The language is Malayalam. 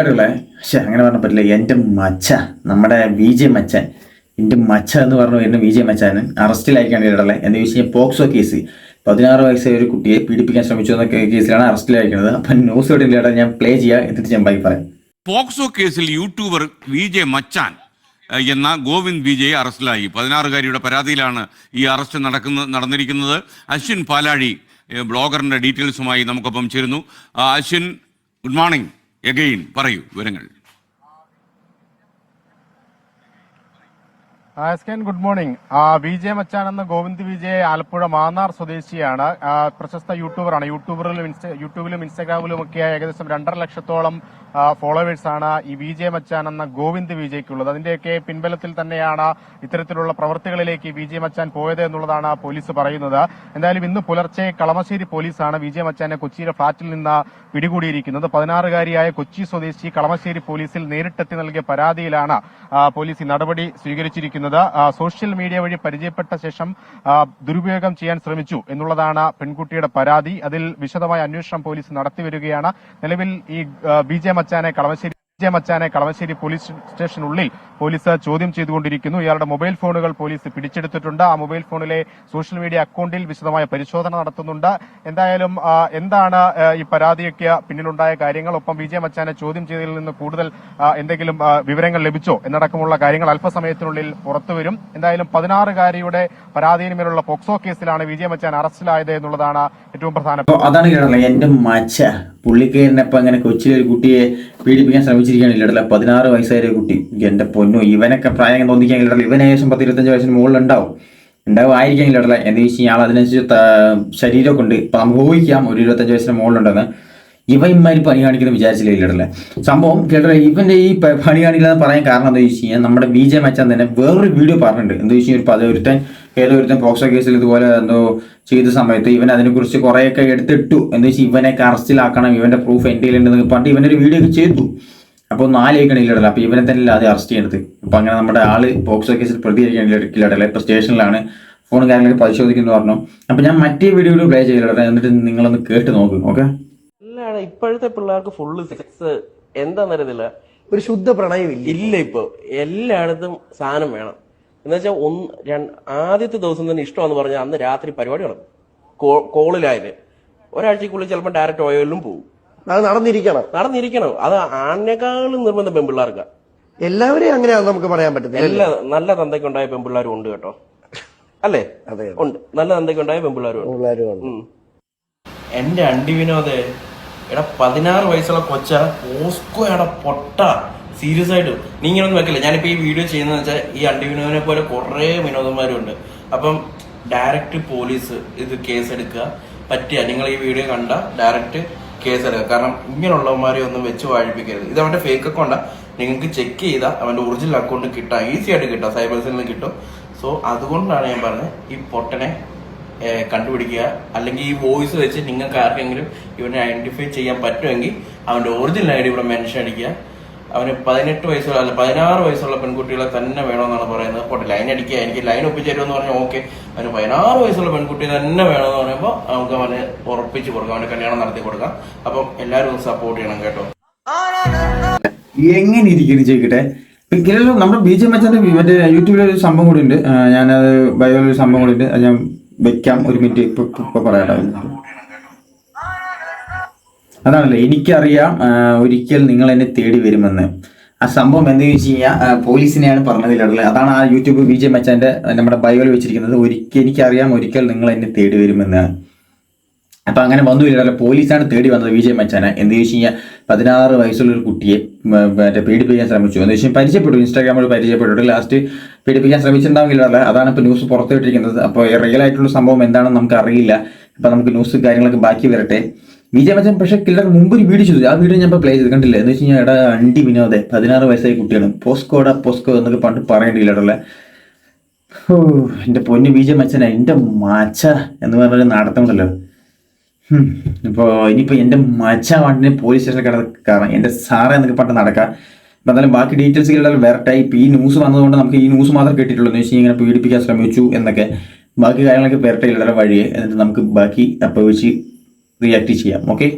ഉള്ളേ പക്ഷെ അങ്ങനെ പറഞ്ഞ പറ്റില്ല. എന്റെ മച്ച നമ്മുടെ വി ജെ മച്ചൻ എന്റെ മച്ച എന്ന് പറഞ്ഞു വരുന്ന വി ജെ മച്ചാന് അറസ്റ്റിലായിക്കാണ് ഇടല്ലേ എന്ന് ചോദിച്ചു കഴിഞ്ഞാൽ പോക്സോ കേസ്. പതിനാറ് വയസ്സായ ഒരു കുട്ടിയെ പീഡിപ്പിക്കാൻ ശ്രമിച്ചു എന്ന കേസിലാണ് അറസ്റ്റിലായിരിക്കുന്നത്. അപ്പം ന്യൂസ് കേട്ടില്ല ഞാൻ പ്ലേ ചെയ്യാം എന്നിട്ട് ഞാൻ ബാക്കി പറയാം. പോക്സോ കേസിൽ യൂട്യൂബർ വി ജെ മച്ചാൻ എന്ന ഗോവിന്ദ് വിജയ് അറസ്റ്റിലായി. പതിനാറുകാരിയുടെ പരാതിയിലാണ് ഈ അറസ്റ്റ് നടക്കുന്ന നടന്നിരിക്കുന്നത്. അശ്വിൻ പാലാഴി ബ്ലോഗറിന്റെ ഡീറ്റെയിൽസുമായി നമുക്കൊപ്പം ചേരുന്നു. അശ്വിൻ ഗുഡ് മോർണിംഗ് എഗെയിൻ പറയൂ വിവരങ്ങൾ. എസ്കൻ ഗുഡ് മോർണിംഗ്. വി ജെ മച്ചാനെന്ന ഗോവിന്ദ് വിജയ് ആലപ്പുഴ മാന്നാർ സ്വദേശിയാണ്. പ്രശസ്ത യൂട്യൂബറാണ്. യൂട്യൂബറിലും യൂട്യൂബിലും ഇൻസ്റ്റാഗ്രാമിലും ഒക്കെ ഏകദേശം രണ്ടര ലക്ഷത്തോളം ഫോളോവേഴ്സാണ് ഈ വി ജെ മച്ചാൻ എന്ന ഗോവിന്ദ് വിജയ്ക്കുള്ളത് അതിന്റെയൊക്കെ പിൻബലത്തിൽ തന്നെയാണ് ഇത്തരത്തിലുള്ള പ്രവർത്തികളിലേക്ക് ജെ മച്ചാൻ പോയത് എന്നുള്ളതാണ് പോലീസ് പറയുന്നത്. എന്തായാലും ഇന്ന് പുലർച്ചെ കളമശ്ശേരി പോലീസാണ് വി ജെ മച്ചാനെ കൊച്ചിയിലെ ഫ്ളാറ്റിൽ നിന്ന് പിടികൂടിയിരിക്കുന്നത്. പതിനാറുകാരിയായ കൊച്ചി സ്വദേശി കളമശ്ശേരി പോലീസിൽ നേരിട്ടെത്തി നൽകിയ പരാതിയിലാണ് പോലീസ് ഈ നടപടി സ്വീകരിച്ചിരിക്കുന്നത്. ആ, സോഷ്യൽ മീഡിയ വഴി പരിചയപ്പെട്ട ശേഷം ദുരുപയോഗം ചെയ്യാൻ ശ്രമിച്ചു എന്നുള്ളതാണ് പെൺകുട്ടിയുടെ പരാതി. അതിൽ വിശദമായ അന്വേഷണം പോലീസ് നടത്തിവരികയാണ്. നിലവിൽ ഈ ബി ജെ മച്ചാനെ കളമശ്ശേരി ജെ മച്ചാനെ കളമശ്ശേരി പോലീസ് സ്റ്റേഷനുള്ളിൽ പോലീസ് ചോദ്യം ചെയ്തുകൊണ്ടിരിക്കുന്നു. ഇയാളുടെ മൊബൈൽ ഫോണുകൾ പോലീസ് പിടിച്ചെടുത്തിട്ടുണ്ട്. ആ മൊബൈൽ ഫോണിലെ സോഷ്യൽ മീഡിയ അക്കൗണ്ടിൽ വിശദമായ പരിശോധന നടത്തുന്നുണ്ട്. എന്തായാലും എന്താണ് ഈ പരാതിയൊക്കെ പിന്നിലുണ്ടായ കാര്യങ്ങൾ? ഒപ്പം വി ജെ മച്ചാനെ ചോദ്യം ചെയ്തതിൽ നിന്ന് കൂടുതൽ എന്തെങ്കിലും വിവരങ്ങൾ ലഭിച്ചോ? എന്നടക്കമുള്ള കാര്യങ്ങൾ അല്പസമയത്തിനുള്ളിൽ പുറത്തുവരും എന്തായാലും പതിനാറുകാരിയുടെ പരാതിയിൽ മേലുള്ള പോക്സോ കേസിലാണ് വി ജെ മച്ചാൻ അറസ്റ്റിലായത് എന്നുള്ളതാണ് ഏറ്റവും പ്രധാനപ്പെട്ട അതാണ് പുള്ളിക്കാരനപ്പം അങ്ങനെ കൊച്ചിയിലെ ഒരു കുട്ടിയെ പീഡിപ്പിക്കാൻ ശ്രമിച്ചിരിക്കുകയാണ്. ഇല്ലടല്ല പതിനാറ് വയസ്സായ ഒരു കുട്ടി എന്റെ പൊന്നു ഇവനൊക്കെ പ്രായം തോന്നിക്കാൻ ഇല്ലടല്ല. ഇവന് ഏകദേശം പത്ത് ഇരുപത്തഞ്ച് വയസ്സിന് മുകളിൽ ഉണ്ടാവും ഉണ്ടാവും ആയിരിക്കാം ഇല്ലടല്ല. എന്ന് വെച്ച് കഴിഞ്ഞാൽ അതിനനുസരിച്ച് ശരീരമൊക്കെ ഉണ്ട്. ഇപ്പം നമുക്ക് ഊഹിക്കാം ഒരു ഇരുപത്തഞ്ച് വയസ്സിന് മുകളിലുണ്ടെന്ന്. ഇവ ഇമാതിരി പണി കാണിക്കുന്ന വിചാരിച്ചില്ല ഇല്ലടല്ലേ സംഭവം കേട്ടോ ഇവന്റെ ഈ പണി കാണിക്കില്ല എന്ന് പറയാൻ കാരണം എന്താ വെച്ച് കഴിഞ്ഞാൽ നമ്മുടെ ബി ജെ മച്ചാൻ തന്നെ വേറൊരു വീഡിയോ പറഞ്ഞിട്ടുണ്ട്. എന്താ വെച്ച് കഴിഞ്ഞാൽ ഒരു പതിവരുത്തൻ ഏതോ ഒരുത്തൻ പോക്സോ കേസിൽ ഇതുപോലെ എന്തോ ചെയ്ത സമയത്ത് ഇവൻ അതിനെക്കുറിച്ച് കുറേയൊക്കെ എടുത്തിട്ടു. എന്താ വെച്ചാൽ ഇവനെ അറസ്റ്റിലാക്കണം ഇവന്റെ പ്രൂഫ് എന്റെ കയ്യിലുണ്ടെന്ന് പറഞ്ഞിട്ട് ഇവനൊരു വീഡിയോ ഒക്കെ ചെയ്തു. അപ്പോൾ ഒന്ന് ആലോചിക്കണില്ലടല്ല അപ്പോൾ ഇവനെ തന്നെ ആദ്യം അറസ്റ്റ് ചെയ്യണത്. അപ്പോൾ അങ്ങനെ നമ്മുടെ ആൾ പോക്സോ കേസിൽ പ്രതികരിക്കണില്ലടല്ലേ ഇപ്പോൾ സ്റ്റേഷനിലാണ്. ഫോൺ കാര്യങ്ങളൊക്കെ പരിശോധിക്കുന്നു പറഞ്ഞു. അപ്പോൾ ഞാൻ മറ്റേ വീഡിയോ പ്ലേ ചെയ്തില്ല എന്നിട്ട് നിങ്ങളൊന്ന് കേട്ട് നോക്കും ഓക്കെ അല്ലാണ് ഇപ്പോഴത്തെ പിള്ളേർക്ക് ഫുള്ള് സെക്സ് എന്താന്നറിയത്തില്ല ഒരു ശുദ്ധ പ്രണയം ഇല്ല ഇല്ല ഇപ്പൊ. എല്ലായിടത്തും സാധനം വേണം. എന്ന് വെച്ചാൽ ഒന്ന് രണ്ട് ആദ്യത്തെ ദിവസം തന്നെ ഇഷ്ടമാന്ന് പറഞ്ഞാൽ അന്ന് രാത്രി പരിപാടി നടക്കും കോളിലായത്. ഒരാഴ്ചക്കുള്ളിൽ ചിലപ്പോൾ ഡയറക്റ്റ് ഓയിലും പോകും അത് നടന്നിരിക്കണം. നടന്നിരിക്കണം. അത് ആണിനേക്കാളും നിർബന്ധം പെൺപിള്ളേർക്ക്. എല്ലാവരെയും അങ്ങനെയാണ് നമുക്ക് പറയാൻ പറ്റത്തില്ല നല്ല നല്ല തന്തയ്ക്കുണ്ടായ പെൺപിള്ളേരും ഉണ്ട് കേട്ടോ. അല്ലേ? അതെ ഉണ്ട്. നല്ല തന്തയ്ക്കുണ്ടായ പെൺപിള്ളേരും ഉണ്ട്. എന്റെ അണ്ടി വിനോദേ എടാ പതിനാറ് വയസ്സുള്ള കൊച്ച ഓസ്കോ എടാ പൊട്ട. സീരിയസ് ആയിട്ട്. നീ ഇങ്ങനെ ഒന്നും വെക്കില്ല. ഞാനിപ്പോ ഈ വീഡിയോ ചെയ്യുന്നത് വെച്ചാൽ ഈ അണ്ടി വിനോദിനെ പോലെ കുറെ വിനോദന്മാരുണ്ട്. അപ്പം ഡയറക്റ്റ് പോലീസ് ഇത് കേസ് എടുക്കുക. പറ്റിയ. നിങ്ങൾ ഈ വീഡിയോ കണ്ട ഡയറക്റ്റ് കേസ് എടുക്കുക. കാരണം ഇങ്ങനെയുള്ളവന്മാരെ ഒന്നും വെച്ച് വാഴിപ്പിക്കരുത്. ഇത് അവന്റെ ഫേക്ക് അക്കൗണ്ടാ നിങ്ങൾക്ക് ചെക്ക് ചെയ്താൽ അവന്റെ ഒറിജിനൽ അക്കൗണ്ട് കിട്ടാം. ഈസി ആയിട്ട് കിട്ടാം. സൈബർ സെല്ലിൽ കിട്ടും. സോ അതുകൊണ്ടാണ് ഞാൻ പറഞ്ഞത് ഈ പൊട്ടനെ കണ്ടുപിടിക്കുക. അല്ലെങ്കിൽ ഈ വോയിസ് വെച്ച് നിങ്ങൾക്ക് ആർക്കെങ്കിലും ഇവനെ ഐഡന്റിഫൈ ചെയ്യാൻ പറ്റുമെങ്കിൽ അവന്റെ ഒറിജിനൽ ഐ ഡി ഇവിടെ മെൻഷൻ അടിക്കുക. അവന് പതിനെട്ട് വയസ്സുള്ള അല്ല പതിനാറ് വയസ്സുള്ള പെൺകുട്ടികളെ തന്നെ വേണമെന്നാണ് പറയുന്നത്. പോട്ടെ ലൈൻ അടിക്കുക. എനിക്ക് ലൈൻ ഒപ്പിച്ചേരുമെന്ന് പറഞ്ഞാൽ ഓക്കെ അവന് പതിനാറ് വയസ്സുള്ള പെൺകുട്ടി തന്നെ വേണമെന്ന് പറയുമ്പോൾ നമുക്ക് അവന് ഉറപ്പിച്ചു കൊടുക്കാം. അവന് കല്യാണം നടത്തി കൊടുക്കാം. അപ്പം എല്ലാവരും സപ്പോർട്ട് ചെയ്യണം കേട്ടോ. എങ്ങനെ ഇരിക്കുന്നു ചോദിക്കട്ടെ? നമ്മുടെ ബി ജെ മച്ചാന്റെ മറ്റേ യൂട്യൂബിൽ ഒരു സംഭവം കൂടി ഉണ്ട്. ഞാനത് ബയോയിൽ ഒരു സംഭവം കൂടി ഉണ്ട്. അത് ഞാൻ വെക്കാം ഒരു മിനിറ്റ്. ഇപ്പൊ ഇപ്പൊ പറയാട്ടോ അതാണല്ലോ എനിക്കറിയാം ഒരിക്കൽ നിങ്ങൾ എന്നെ തേടി വരുമെന്ന്. ആ സംഭവം എന്താ ചോദിച്ചു കഴിഞ്ഞാൽ പോലീസിനെയാണ് പറഞ്ഞതിലുള്ളത് അതാണ് ആ യൂട്യൂബ് വിജയ് മച്ചാന്റെ നമ്മുടെ ബയോയിൽ വെച്ചിരിക്കുന്നത്. ഒരിക്കൽ എനിക്കറിയാം ഒരിക്കൽ നിങ്ങൾ എന്നെ തേടി വരുമെന്ന്. അപ്പൊ അങ്ങനെ വന്നില്ല പോലീസാണ് തേടി വന്നത് വിജയ് മച്ചാനെ. എന്ത് ചോദിച്ചു കഴിഞ്ഞാൽ പതിനാറ് വയസ്സുള്ള ഒരു കുട്ടിയെ മറ്റേ പീഡിപ്പിക്കാൻ ശ്രമിച്ചു. എന്ന് വെച്ചാൽ പരിചയപ്പെട്ടു. ഇൻസ്റ്റാഗ്രാമിൽ പരിചയപ്പെട്ടു ലാസ്റ്റ് പീഡിപ്പിക്കാൻ ശ്രമിച്ചിട്ടുണ്ടാവില്ല അതാണ് ഇപ്പൊ ന്യൂസ് പുറത്തുവിട്ടിരിക്കുന്നത് അപ്പോൾ റിയൽ ആയിട്ടുള്ള സംഭവം എന്താണെന്ന് നമുക്ക് അറിയില്ല. അപ്പൊ നമുക്ക് ന്യൂസ് കാര്യങ്ങളൊക്കെ ബാക്കി വരട്ടെ. വിജയ് മച്ചൻ പക്ഷേ കില്ലർ മുമ്പ് ഒരു വീഡിയോ ചെയ്തു. ആ വീഡിയോ ഞാൻ ഇപ്പോൾ പ്ലേ ചെയ്ത് കണ്ടില്ല? എന്ന് വെച്ച് കഴിഞ്ഞാൽ എടാ അണ്ടി വിനോദേ പതിനാറ് വയസ്സായ കുട്ടിയാണ്. പോസ്കോടാ പോസ്കോ എന്നൊക്കെ പണ്ട് പറയേണ്ടില്ല ഓ എന്റെ പൊന്നു വിജയ് മച്ചനെ എന്റെ മച്ച എന്ന് പറഞ്ഞൊരു നടത്തമുണ്ടല്ലോ. ഇപ്പോ ഇനിയിപ്പോ എന്റെ മച്ച വണ്ടിനെ പോലീസ് സ്റ്റേഷനിൽ കിടക്കാറ് എന്റെ സാറ എന്നൊക്കെ പറഞ്ഞ് നടക്കാം. എന്തായാലും ബാക്കി ഡീറ്റെയിൽസ് കേട്ടാൽ വരട്ടെ. ഇപ്പൊ ഈ ന്യൂസ് വന്നതുകൊണ്ട് നമുക്ക് ഈ ന്യൂസ് മാത്രം കേട്ടിട്ടുള്ളൂ എന്ന് വെച്ചാൽ ഇങ്ങനെ പീഡിപ്പിക്കാൻ ശ്രമിച്ചു എന്നൊക്കെ. ബാക്കി കാര്യങ്ങളൊക്കെ വരട്ടെ ഇല്ലറ വഴിയെ. എന്നിട്ട് നമുക്ക് ബാക്കി അപ്പോൾ വെച്ച് റിയാക്ട് ചെയ്യാം. ഓക്കെ